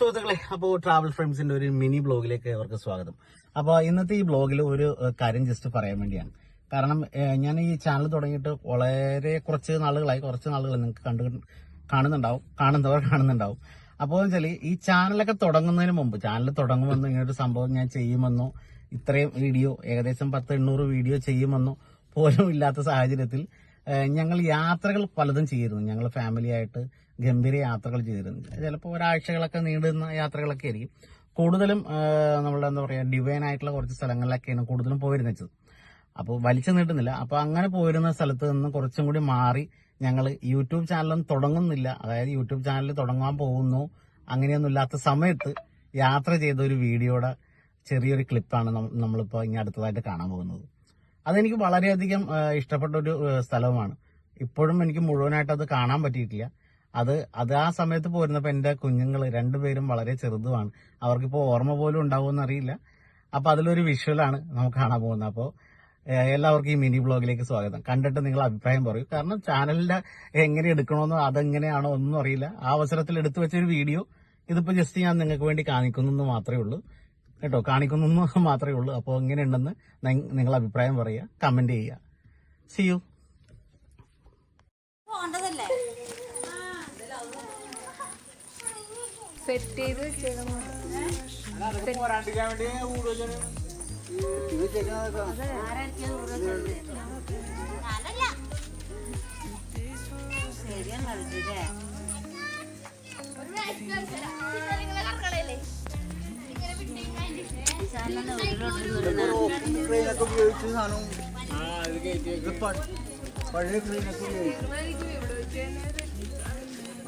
സുഹൃത്തുക്കളെ അപ്പോൾ ട്രാവൽ ഫ്രണ്ട്സിന്റെ ഒരു മിനി ബ്ലോഗിലേക്ക് അവർക്ക് സ്വാഗതം. അപ്പോൾ ഇന്നത്തെ ഈ ബ്ലോഗിൽ ഒരു കാര്യം ജസ്റ്റ് പറയാൻ വേണ്ടിയാണ്. കാരണം ഞാൻ ഈ ചാനൽ തുടങ്ങിയിട്ട് വളരെ കുറച്ച് നാളുകളായി കുറച്ച് നാളുകൾ നിങ്ങൾക്ക് കണ്ടു കാണുന്നുണ്ടാവും കാണുന്നവർ കാണുന്നുണ്ടാവും. അപ്പോൾ വെച്ചാൽ ഈ ചാനലൊക്കെ തുടങ്ങുന്നതിന് മുമ്പ് ചാനൽ തുടങ്ങുമെന്നോ ഇങ്ങനെ ഒരു സംഭവം ഞാൻ ചെയ്യുമെന്നോ ഇത്രയും വീഡിയോ ഏകദേശം പത്ത് എണ്ണൂറ് വീഡിയോ ചെയ്യുമെന്നോ പോലും ഇല്ലാത്ത സാഹചര്യത്തിൽ ഞങ്ങൾ യാത്രകൾ പലതും ചെയ്തിരുന്നു. ഞങ്ങൾ ഫാമിലി ആയിട്ട് ഗംഭീര യാത്രകൾ ചെയ്തിരുന്നു. ചിലപ്പോൾ ഒരാഴ്ചകളൊക്കെ നീണ്ടുന്ന യാത്രകളൊക്കെ ആയിരിക്കും. കൂടുതലും നമ്മൾ എന്താ പറയുക ഡിവൈൻ ആയിട്ടുള്ള കുറച്ച് സ്ഥലങ്ങളിലൊക്കെയാണ് കൂടുതലും പോയിരുന്നത് അപ്പോൾ വലിച്ചു നീട്ടുന്നില്ല. അപ്പോൾ അങ്ങനെ പോയിരുന്ന സ്ഥലത്ത് നിന്ന് കുറച്ചും കൂടി മാറി ഞങ്ങൾ യൂട്യൂബ് ചാനലൊന്നും തുടങ്ങുന്നില്ല. അതായത് യൂട്യൂബ് ചാനൽ തുടങ്ങാൻ പോകുന്നു. അങ്ങനെയൊന്നും ഇല്ലാത്ത സമയത്ത് യാത്ര ചെയ്ത ഒരു വീഡിയോയുടെ ചെറിയൊരു ക്ലിപ്പാണ് നമ്മളിപ്പോൾ ഇനി അടുത്തതായിട്ട് കാണാൻ പോകുന്നത്. അതെനിക്ക് വളരെയധികം ഇഷ്ടപ്പെട്ട ഒരു സ്ഥലവുമാണ്. ഇപ്പോഴും എനിക്ക് മുഴുവനായിട്ട് അത് കാണാൻ പറ്റിയിട്ടില്ല. അത് അത് ആ സമയത്ത് പോരുന്നപ്പോൾ എന്റെ കുഞ്ഞുങ്ങൾ രണ്ടുപേരും വളരെ ചെറുതുമാണ്. അവർക്കിപ്പോൾ ഓർമ്മ പോലും ഉണ്ടാവുമെന്ന് അറിയില്ല. അപ്പോൾ അതിലൊരു വിഷ്വലാണ് നമുക്ക് കാണാൻ പോകുന്നത്. അപ്പോൾ എല്ലാവർക്കും ഈ മിനി ബ്ലോഗിലേക്ക് സ്വാഗതം. കണ്ടിട്ട് നിങ്ങൾ അഭിപ്രായം പറയൂ. കാരണം ചാനലിന്റെ എങ്ങനെ എടുക്കണമെന്നോ അതെങ്ങനെയാണോ ഒന്നും അറിയില്ല. ആ അവസരത്തിൽ എടുത്തു വെച്ചൊരു വീഡിയോ ഇതിപ്പോൾ ജസ്റ്റ് ഞാൻ നിങ്ങൾക്ക് വേണ്ടി കാണിക്കുന്നു മാത്രമേ ഉള്ളൂ. കേട്ടോ കാണിക്കുന്നു മാത്രമേ ഉള്ളൂ. അപ്പോൾ എങ്ങനെയുണ്ടെന്ന് നിങ്ങൾ അഭിപ്രായം പറയുക കമന്റ് ചെയ്യുക. സി യു സെറ്റ് ചെയ്ത് ശരിയാണ് കളിച്ചേ ട്രെയിനൊക്കെ ഉപയോഗിച്ച് സാധനം ഇത് പ- പഴയ ട്രെയിനൊക്കെ ഉപയോഗിച്ചു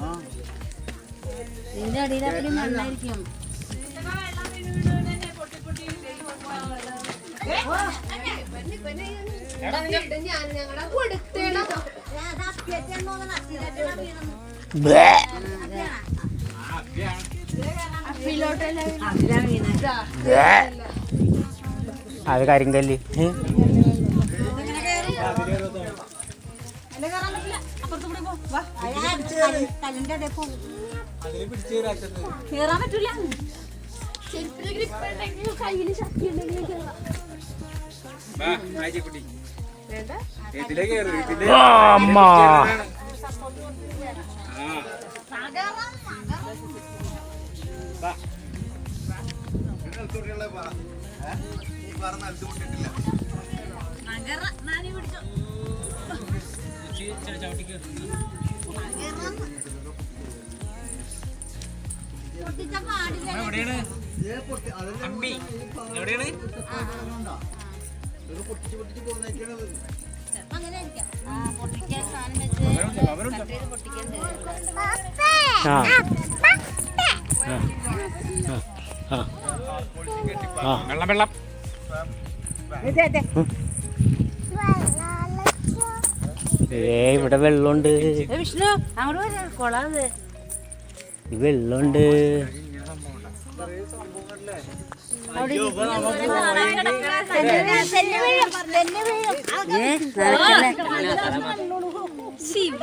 ആ നിന്റെ അടിയിലൊക്കെ മണ്ണായിരിക്കും ഞാൻ ഞങ്ങളുടെ കൊടുത്തേണം അത് കരിങ്കല്ല് കേറാൻ പറ്റൂല ശക്തി ഉണ്ടെങ്കിൽ നാനി പിടിച്ചോ. പൊട്ടിച്ച പൊട്ടിച്ച് ആയിരിക്കാം. ആ. വെള്ളം വെള്ളം ഏ ഇവിടെ വെള്ളമുണ്ട്. വിഷ്ണു അങ്ങോട്ട് വരാ. കൊളാത് വെള്ളമുണ്ട്. ശിവ